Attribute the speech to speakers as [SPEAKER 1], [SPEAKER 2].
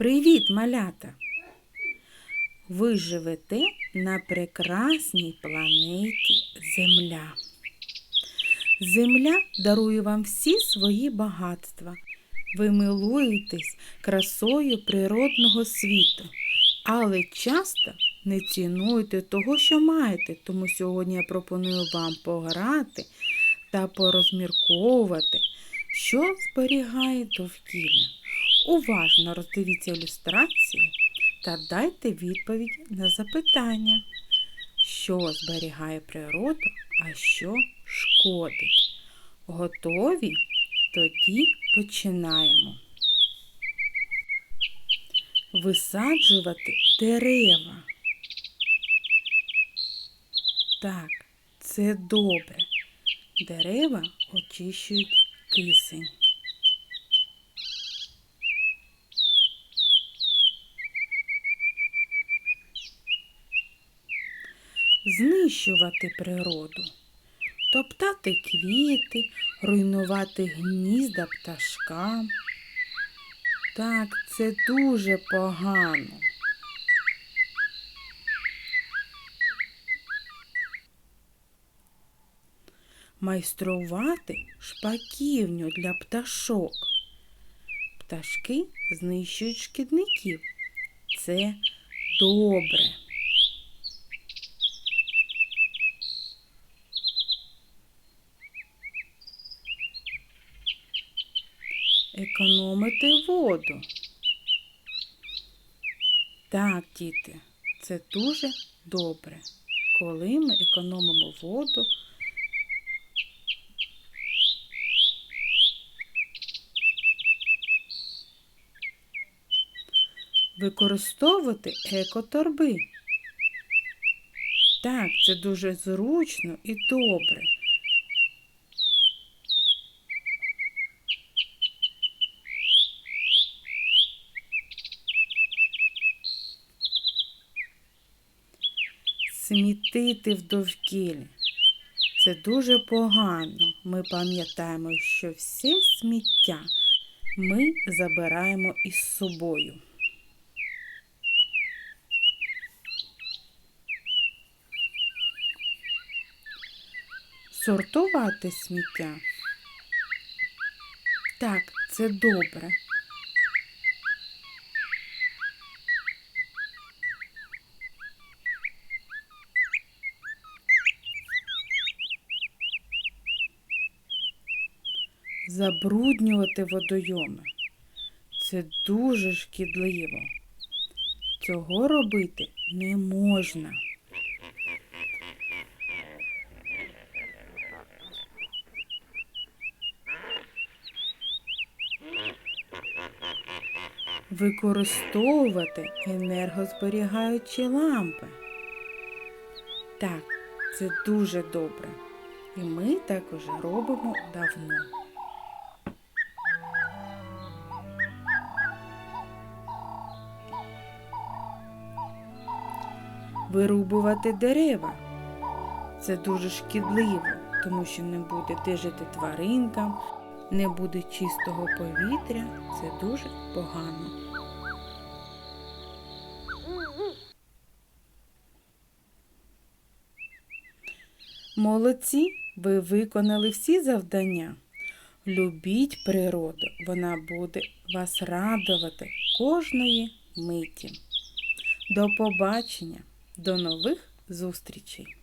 [SPEAKER 1] Привіт, малята! Ви живете на прекрасній планеті Земля. Земля дарує вам всі свої багатства. Ви милуєтесь красою природного світу, але часто не цінуєте того, що маєте. Тому сьогодні я пропоную вам пограти та порозмірковувати, що зберігає довкілля. Уважно роздивіться ілюстрації та дайте відповідь на запитання, що зберігає природу, а що шкодить. Готові? Тоді починаємо. Висаджувати дерева. Так, це добре. Дерева очищують кисень. Знищувати природу, топтати квіти, руйнувати гнізда пташкам. Так, це дуже погано. Майструвати шпаківню для пташок. Пташки знищують шкідників. Це добре. Економити воду. Так, діти, це дуже добре. Коли ми економимо воду, використовувати екоторби. Так, це дуже зручно і добре. Смітити в. Це дуже погано. Ми пам'ятаємо, що все сміття ми забираємо із собою. Сортувати сміття. Так, це добре. Забруднювати водойоми. Це дуже шкідливо. Цього робити не можна. Використовувати енергозберігаючі лампи. Так, це дуже добре. І ми також робимо давно. Вирубувати дерева. Це дуже шкідливо, тому що не буде де жити тваринкам, не буде чистого повітря. Це дуже погано. Молодці, ви виконали всі завдання. Любіть природу, вона буде вас радувати кожної миті. До побачення, до нових зустрічей!